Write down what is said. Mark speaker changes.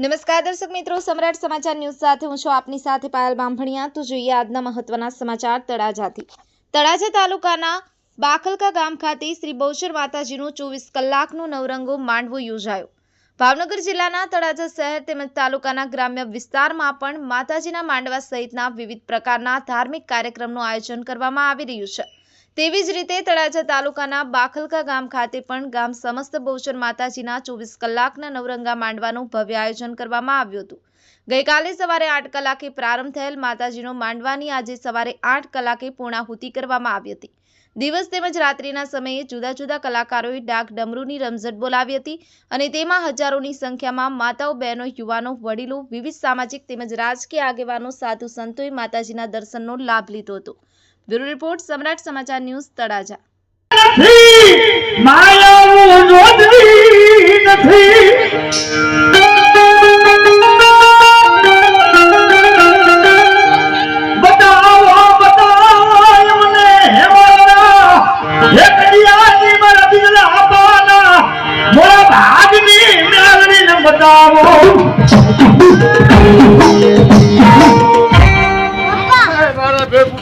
Speaker 1: નમસ્કાર દર્શક મિત્રો, સમ્રાટ સમાચાર ન્યૂઝ સાથે હું છું આપની સાથે પાયલ બાંભણિયા તો જોઈએ આજના મહત્વના સમાચાર તળાજાથી. તળાજા તાલુકાના બાખલકા ગામ ખાતે શ્રી બહુચર માતાજીનું ચોવીસ કલાકનું નવરંગો માંડવો યોજાયો. ભાવનગર જિલ્લાના તળાજા શહેર તેમજ તાલુકાના ગ્રામ્ય વિસ્તારમાં પણ માતાજીના માંડવા સહિતના વિવિધ પ્રકારના ધાર્મિક કાર્યક્રમનું આયોજન કરવામાં આવી રહ્યું છે. તેવી જ રીતે તળાજા તાલુકાના બાખલકા ગામ ખાતે પણ ગામ સમસ્ત બહુચર માતાજીના ચોવીસ કલાકના નવરંગા માંડવાનું ભવ્ય આયોજન કરવામાં આવ્યું હતું. ગઈકાલે સવારે આઠ કલાકે પ્રારંભ થયેલ માતાજીનો માંડવાની આજે સવારે આઠ કલાકે પૂર્ણાહુતિ કરવામાં આવી હતી. દિવસ તેમજ રાત્રિના સમયે જુદા જુદા કલાકારોએ ડાક ડમરૂની રમઝટ બોલાવી હતી અને તેમાં હજારોની સંખ્યામાં માતાઓ, બહેનો, યુવાનો, વડીલો, વિવિધ સામાજિક તેમજ રાજકીય આગેવાનો, સાધુ સંતોએ માતાજીના દર્શનનો લાભ લીધો હતો. બ્યુરો રિપોર્ટ સમ્રાટ સમાચાર ન્યૂઝ તળાજા.
Speaker 2: બતાવો.